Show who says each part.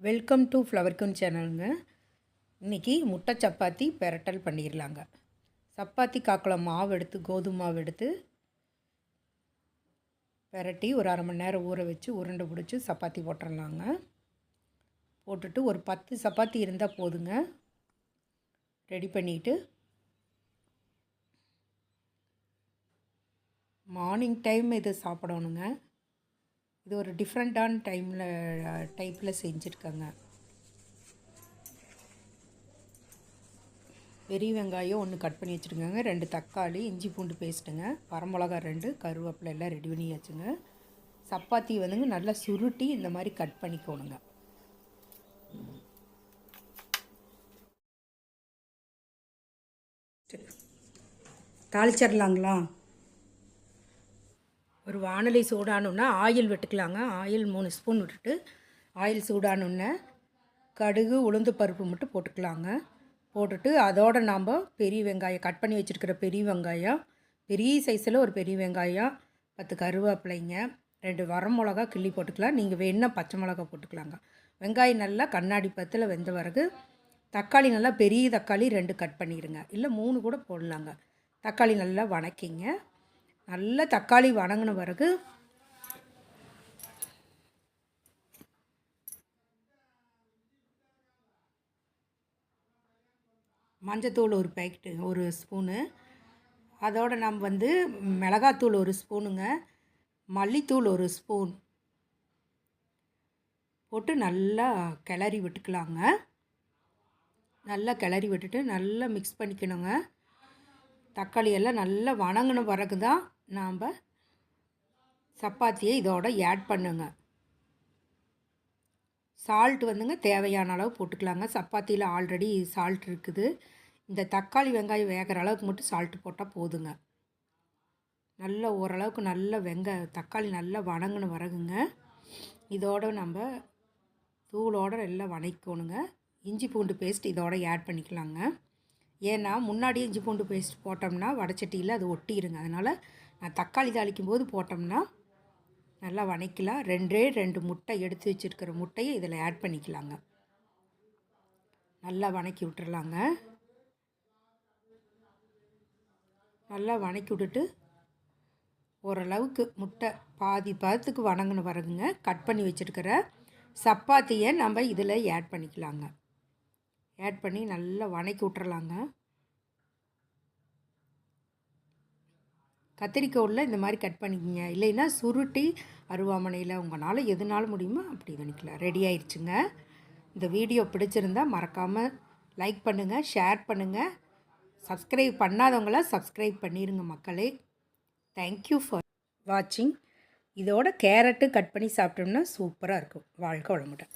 Speaker 1: Welcome to ஃப்ளவர்கன் சேனலுங்க இன்றைக்கி முட்டை சப்பாத்தி பெரட்டல் பண்ணிடலாங்க சப்பாத்தி காக்கில் மாவு எடுத்து கோதுமை மாவு எடுத்து பெரட்டி ஒரு அரை மணி நேரம் ஊற வச்சு உருண்டை பிடிச்சி சப்பாத்தி போட்டுடலாங்க போட்டுட்டு ஒரு பத்து சப்பாத்தி இருந்தால் போதுங்க. ரெடி பண்ணிவிட்டு மார்னிங் டைம் இது சாப்பிடணுங்க. இது ஒரு டிஃப்ரெண்ட்டான டைமில் டைப்பில் செஞ்சுருக்காங்க. பெரிய வெங்காயம் ஒன்று கட் பண்ணி வச்சுருக்கோங்க. ரெண்டு தக்காளி இஞ்சி பூண்டு பேஸ்ட்டுங்க பரமிளகா ரெண்டு கருவேப்பிலை எல்லாம் ரெடி பண்ணி வச்சுங்க சப்பாத்தி வந்துங்க நல்லா சுருட்டி இந்த மாதிரி கட் பண்ணிக்கோணுங்க. தாளிச்சிடலாங்களா ஒரு வானொலி சூடானோன்னா ஆயில் விட்டுக்கலாங்க. ஆயில் மூணு ஸ்பூன் விட்டுட்டு ஆயில் சூடானோன்னே கடுகு உளுந்து பருப்பு மட்டும் போட்டுக்கலாங்க. போட்டுட்டு அதோடு நாம் பெரிய வெங்காயம் கட் பண்ணி வச்சுருக்கிற பெரிய வெங்காயம் பெரிய சைஸில் ஒரு பெரிய வெங்காயம் பத்து கருவேப்பிலைங்க ரெண்டு வரமிளகா கிள்ளி போட்டுக்கலாம். நீங்கள் வேணால் பச்சை மிளகா போட்டுக்கலாங்க. வெங்காயம் நல்லா கண்ணாடி பத்தில் வெந்த பிறகு தக்காளி நல்லா பெரிய தக்காளி ரெண்டு கட் பண்ணிடுங்க இல்லை மூணு கூட போடலாங்க. தக்காளி நல்லா வணக்கிங்க. நல்ல தக்காளி வணங்கின பிறகு மஞ்சத்தூள் ஒரு பேக்கெட்டு ஒரு ஸ்பூனு அதோடு நம்ம வந்து மிளகாத்தூள் ஒரு ஸ்பூனுங்க மல்லித்தூள் ஒரு ஸ்பூன் போட்டு நல்லா கிளறி விட்டுக்கலாங்க. நல்லா கிளறி விட்டுட்டு நல்லா மிக்ஸ் பண்ணிக்கணுங்க. தக்காளி எல்லாம் நல்லா வணங்கின பிறகு தான் நாம் சப்பாத்தியை இதோட ஆட் பண்ணுங்க. சால்ட் வந்துங்க தேவையான அளவு போட்டுக்கலாங்க. சப்பாத்தியில் ஆல்ரெடி சால்ட் இருக்குது. இந்த தக்காளி வெங்காயம் வேகிற அளவுக்கு மட்டும் சால்ட்டு போட்டால் போதுங்க. நல்ல ஓரளவுக்கு நல்ல வெங்க தக்காளி நல்லா வணங்கின வரகுங்க இதோடு நம்ம தூளோடு நல்லா வணக்கணுங்க இஞ்சி பூண்டு பேஸ்ட் இதோட ஆட் பண்ணிக்கலாங்க. ஏன்னா முன்னாடி இஞ்சி பூண்டு பேஸ்ட் போட்டோம்னா வடச்சட்டியில் அது ஒட்டிடுங்க அதனால் நான் தக்காளி தாளிக்கும் போது போட்டோம்னா நல்லா வணக்கலாம் ரெண்டே ரெண்டு முட்டை எடுத்து வச்சுருக்கிற முட்டையை இதில் ஆட் பண்ணிக்கலாங்க. நல்லா வணக்கி விட்டுறலாங்க. நல்லா வணக்கி விட்டுட்டு ஓரளவுக்கு முட்டை பாதி பதத்துக்கு வணங்கின பிறகுங்க கட் பண்ணி வச்சுருக்கிற சப்பாத்தியை நம்ம இதில் ஆட் பண்ணிக்கலாங்க. ஆட் பண்ணி நல்லா வணக்கி விட்டுறலாங்க. கத்திரிக்கோலில் இந்த மாதிரி கட் பண்ணிக்கோங்க. இல்லைன்னா சுருட்டி அருவாமனையில் உங்களால் எதுனாலும் முடியுமோ அப்படி பண்ணிக்கலாம். ரெடி ஆயிடுச்சுங்க இந்த வீடியோ பிடிச்சிருந்தா மறக்காமல் லைக் பண்ணுங்கள் ஷேர் பண்ணுங்கள் சப்ஸ்கிரைப் பண்ணாதவங்களாம் சப்ஸ்கிரைப் பண்ணிடுங்க மக்களே. தேங்க்யூ ஃபார் வாட்சிங் இதோட கேரட்டு கட் பண்ணி சாப்பிட்டோம்னா சூப்பராக இருக்கும். வாழ்க்கை வளமுடன்.